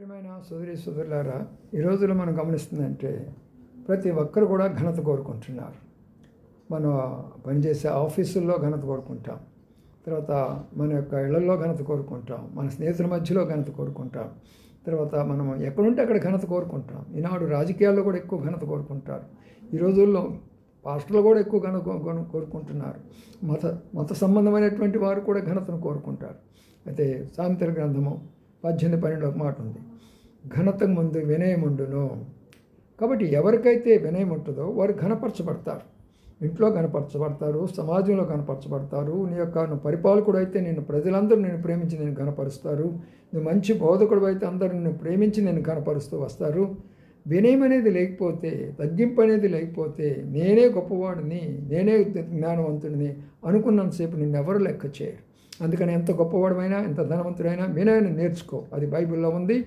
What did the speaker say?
ప్రియమైన సోదరి సోదరులారా ఈ రోజులో మనం గమనిస్తుందంటే ప్రతి ఒక్కరు కూడా ఘనత కోరుకుంటున్నారు. మనం పనిచేసే ఆఫీసుల్లో ఘనత కోరుకుంటాం. తర్వాత మన యొక్క ఇళ్ళలో ఘనత కోరుకుంటాం. మన స్నేహితుల మధ్యలో ఘనత కోరుకుంటాం. తర్వాత మనం ఎక్కడుంటే అక్కడ ఘనత కోరుకుంటాం. ఈనాడు రాజకీయాల్లో కూడా ఎక్కువ ఘనత కోరుకుంటారు. ఈ రోజుల్లో పాస్టర్లు కూడా ఎక్కువ ఘన కోరుకుంటున్నారు. మత మత సంబంధమైనటువంటి వారు కూడా ఘనతను కోరుకుంటారు. అయితే సామెతల గ్రంథము పద్దెనిమిది పన్నెండు ఒక మాట ఉంది. ఘనతకు ముందు వినయం ఉండును. కాబట్టి ఎవరికైతే వినయం ఉంటుందో వారు ఘనపరచబడతారు. ఇంట్లో కనపరచబడతారు సమాజంలో కనపరచబడతారు నీ యొక్క నువ్వు పరిపాలకుడు అయితే నేను ప్రజలందరూ నేను ప్రేమించి నేను కనపరుస్తారు నువ్వు మంచి బోధకుడు అయితే అందరూ నిన్ను ప్రేమించి నేను కనపరుస్తూ వస్తారు. వినయం అనేది లేకపోతే తగ్గింపు అనేది లేకపోతే నేనే గొప్పవాడిని నేనే జ్ఞానవంతుడిని అనుకున్నంతసేపు నిన్ను ఎవరు లెక్క చేయరు. అందుకని ఎంత గొప్పవాడమైనా ఎంత ధనవంతుడైనా వినయాన్ని నేర్చుకో. అది బైబిల్లో ఉంది.